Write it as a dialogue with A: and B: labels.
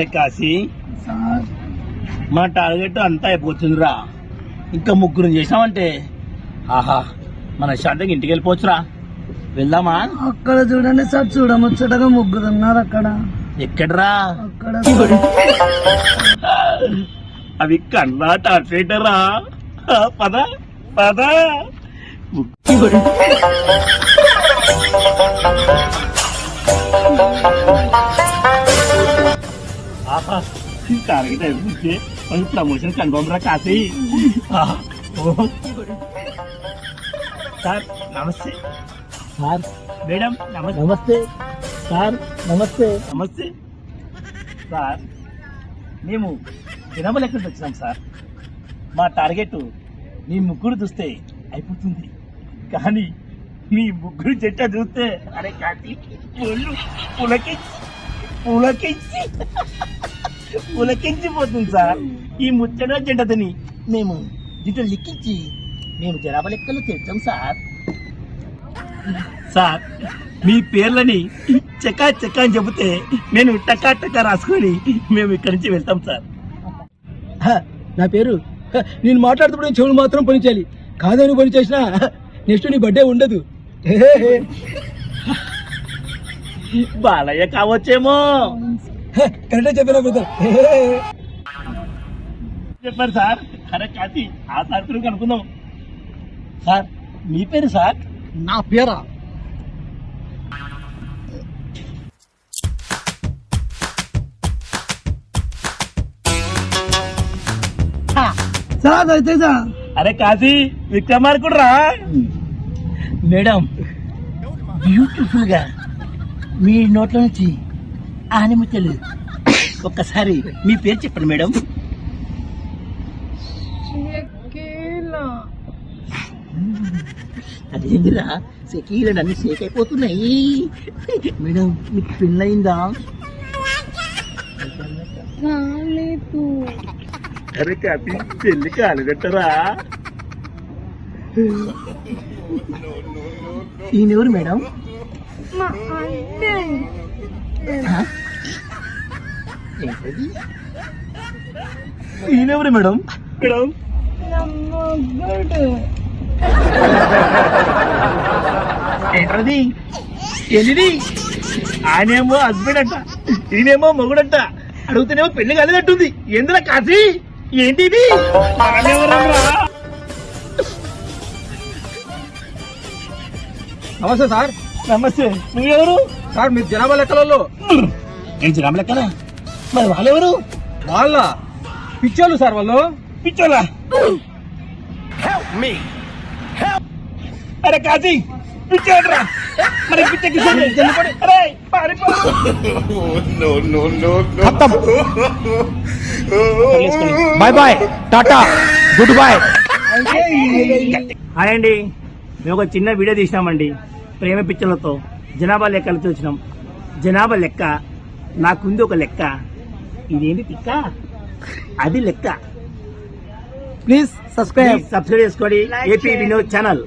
A: అరే కాశీ
B: సార్.
A: మా టార్గెట్ అంతా అయిపోతుందిరా. ఇంకా ముగ్గురు చేసామంటే ఆహా మన శాంతకి ఇంటికి వెళ్ళిపోవచ్చురా. వెళ్దామా?
B: అక్కడ చూడండి సార్ చూడముచ్చటగా ముగ్గురు ఉన్నారు అక్కడ.
A: ఎక్కడరా?
B: అక్కడ.
A: అవి కన్నా టార్గెటరా పద పద. ఆహా టార్గెట్ అయిపోతే మనకి ప్రమోషన్ కన్ఫర్మ్ రా కాశీ ఆహా, ఓ. సార్ నమస్తే సార్ మేడం నమస్తే నమస్తే సార్ నమస్తే నమస్తే సార్ మేము జనాభా లెక్కకు వచ్చినాం సార్? మా టార్గెట్ మీ ముగ్గురు చూస్తే అయిపోతుంది. కానీ మీ ముగ్గురు చెట్ట చూస్తే అరే కాకి ఒళ్ళు పులకించి పులకించి. పులకించిపోతుంది సార్. ఈ ముచ్చట జంటతని మేము దీంట్లో లెక్కించి మేము జనాభా లెక్కలు తెచ్చాం సార్. సార్ మీ పేర్లని చకా చకా అని చెబితే నేను టకా టకా రాసుకొని మేము ఇక్కడి నుంచి వెళ్తాం సార్.
C: నా పేరు నేను మాట్లాడుతున్నప్పుడు నేను చెవులు మాత్రం పని చేయాలి కాదని పని చేసినా నెక్స్ట్ నీ బర్త్డే ఉండదు.
A: బాలయ్య కావచ్చేమో.
C: కరెక్టే చెప్పినా బ్రదర్
A: చెప్పారు సార్. అరే కాతి ఆ సార్ పేరు కనుక్కుందాం. సార్ మీ పేరు సార్?
C: నా పేరా?
B: సార్ అయితే సార్.
A: అరే కాశీ విక్రమార్కుడు రా మేడం బ్యూటిఫుల్గా మీ నోట్ల నుంచి ఆనిముచ్చలు ఒక్కసారి మీ పేరు చెప్పండి మేడం. అదేంటిరా సెకీలు అన్ని షేక్ అయిపోతున్నాయి. మేడం మీకు పెళ్ళయిందా? అరే కాపీ పెళ్ళి కాలేదట్టరా ఈయనెవరు మేడం? ఈయనెవరు మేడం? మేడం. ఏంటది? ఆయనేమో హస్బెండ్ అంట. ఈయనేమో మొగుడంట. అడుగుతూనేమో పెళ్ళి కాలేదట్టుంది. ఎందులో కాశీ? ఏంటి ఇది?
C: నమస్తే సార్.
A: నమస్తే. నువ్వెవరు?
C: సార్ మీరు జనాభా లెక్కలలో.
A: ఏం చిరామ లెక్కన మరి వాళ్ళెవరు?
C: వాళ్ళ పిచ్చోళ్ళు సార్ వాళ్ళు.
A: పిచ్చోలా అరే కాశీ పిచ్చోడ్రా. మరి పిచ్చకి అరే పారిపో
C: bye bye tata good boy
A: hi అండి. మేము ఒక చిన్న వీడియో తీసినామండి. ప్రేమ పిచ్చలతో జనాభా లెక్కలు చూసినాం. జనాభా లెక్క నాకుంది ఒక లెక్క. ఇదేంటి తిక్క? అది లెక్క.
C: ప్లీజ్ సబ్స్క్రైబ్
A: సబ్స్క్రైబ్ చేసుకోండి. AP Vinod channel.